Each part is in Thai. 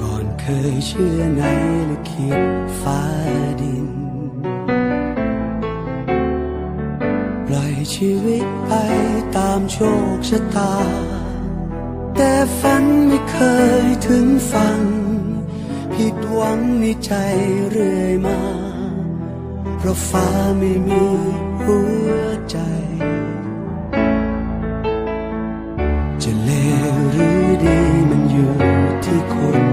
ก่อนเคยเชื่อในลิขิตฟ้าดิน ปล่อยชีวิตไปตามโชคชะตา แต่ฝันไม่เคย ถึงฟังผิดหวังในใจเรื่อยมา เพราะฟ้าไม่มีหัวใจ จะเลวหรือดีมันอยู่ที่คน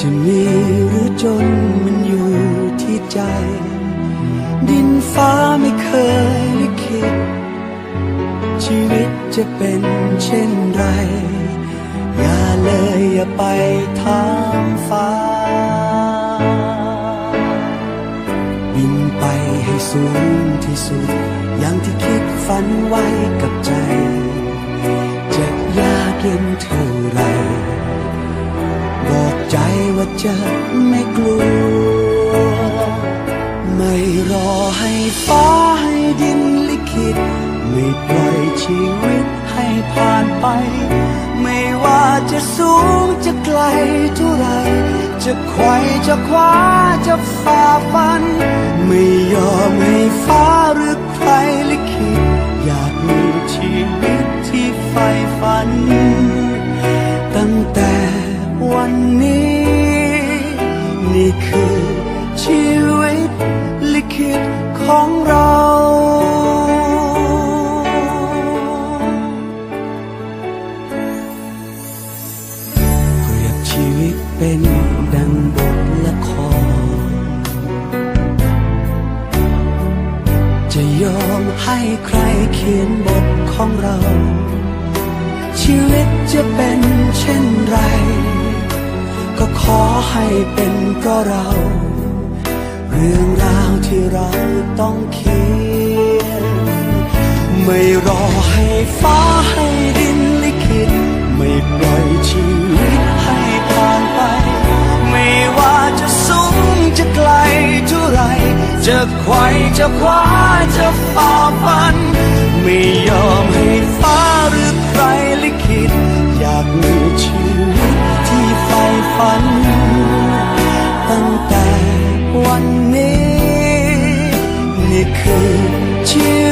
จะมีหรือจนมันอยู่ที่ใจ ดินฟ้าไม่เคย จะเป็นเช่นไร อย่าเลยอย่าไปถามฟ้า บินไปให้สูงที่สุด อย่างที่คิดฝันไว้กับใจ จะยากเย็นเท่าไร บอกใจว่าจะไม่กลัวไม่รอให้ฟ้าให้ดินลิขิต ไม่ปล่อยชีวิต ไป ไม่ว่าจะสูงจะไกลเท่าไร จะไขว่จะคว้าจะฝ่าฟัน ไม่ยอมให้ฟ้าหรือใครลิขิตอยากมีชีวิตที่ใฝ่ฝัน ตั้งแต่วันนี้ นี่คือชีวิตลิขิตของเรา เป็นดังบทละคร จะยอมให้ใครเขียนบทของเรา ชีวิตจะเป็นเช่นไร ก็ขอให้เป็นเพราะเรา เรื่องราวที่เราต้องเขียน ไม่รอให้ฟ้าให้ดิน จะไขว่จะคว้าจะฝ่าฟัน ไม่ยอมให้ฟ้าหรือใครลิขิต อยากมีชีวิตที่ใฝ่ฝัน ตั้งแต่วันนี้ นี่คือชีวิต